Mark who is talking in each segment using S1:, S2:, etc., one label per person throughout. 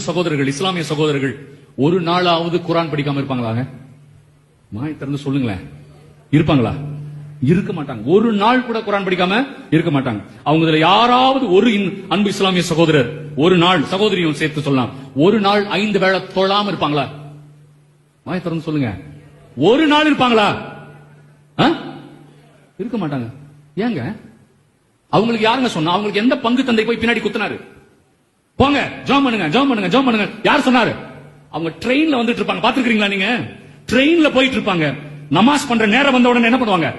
S1: சகோதரர்கள் இஸ்லாமிய சகோதரர்கள் ஒரு நாளாவது குரான் படிக்காம இருப்பாங்களாங்க? மாய் திறந்து சொல்லுங்களேன். இருப்பாங்களா? இருக்க மாட்டாங்க. ஒரு நாள் கூட குரான் படிக்காம இருக்க மாட்டாங்க. அவங்க இதுல யாராவது ஒரு அன்பு இஸ்லாமிய சகோதரர் ஒரு நாள் சகோதரியும் சேர்த்து சொல்லலாம். ஒரு நாள் ஐந்து வேளை தொழாம இருப்பாங்களா? வாய் திறந்து சொல்லுங்க. ஒரு நாள் இருப்பாங்களா? இருக்க மாட்டாங்க. ஏங்க? அவங்களுக்கு யாருங்க சொன்னா? அவங்களுக்கு எந்த பங்கு தந்தை போய் பின்னாடி குத்துனாரு? போங்க ஜாம் பண்ணுங்க ஜாம் பண்ணுங்க ஜாம் பண்ணுங்க. யார் சொன்னாரு? அவங்க ட்ரெயின்ல வந்துட்டு இருப்பாங்க. பாத்துக்கிறீங்களா நீங்க? ட்ரெயின்ல போயிட்டு இருப்பாங்க. நமாஸ் பண்ற நேரம் வந்த உடனே என்ன பண்ணுவாங்க?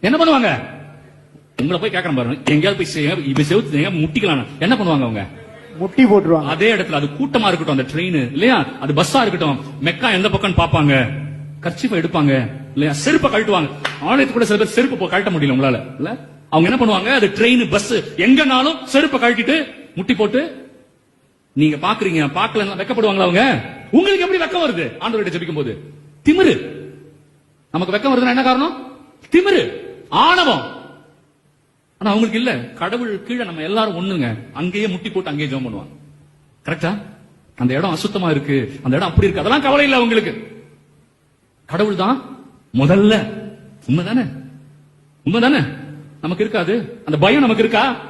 S1: என்ன பண்ணுவாங்க? உங்களை போய் கேட்கறேன் பாருங்க. எங்கேயாவது போய் இப்ப செவுத்து முட்டிக்கலாம் என்ன பண்ணுவாங்க அவங்க?
S2: முட்டி போட்டுருவாங்க.
S1: அதே இடத்துல அது கூட்டமா இருக்கட்டும் அந்த ட்ரெயின் இல்லையா? அது பஸ்ஸா இருக்கட்டும். மெக்கா எந்த பக்கம் பாப்பாங்க கர்ச்சிப்பை எடுப்பாங்க இல்லையா? செருப்பை கழட்டுவாங்க. ஆலயத்து கூட சில பேர் செருப்பு கழட்ட முடியல உங்களால. இல்ல? அவங்க என்ன பண்ணுவாங்க? அது ட்ரெயின் பஸ் எங்கனாலும் செருப்பை கழட்டிட்டு முட்டி போட்டு நீங்க பாக்குறீங்க பாக்கல வெக்கப்படுவாங்களா அவங்க? உங்களுக்கு எப்படி வெக்கம் வருது? ஆண்டவர்கிட்ட ஜெபிக்கும் போது திமிரு. நமக்கு வெக்கம் வருதுன்னா என்ன காரணம்? திமிரு. ஆணவம். ஆனா அவங்களுக்கு இல்ல. கடவுள் கீழே நம்ம எல்லாரும் ஒண்ணுங்க. அங்கேயே முட்டி போட்டு அங்கேயே ஜெபம் பண்ணுவாங்க. கரெக்டா அந்த இடம் அசுத்தமா இருக்கு. அந்த இடம் அப்படி இருக்கு. அதெல்லாம் கவலை இல்ல அவங்களுக்கு. கடவுள் தான் முதல்ல. உண்மைதானே? உண்மைதானே? நமக்கு இருக்காது. அந்த பயம் நமக்கு இருக்கா?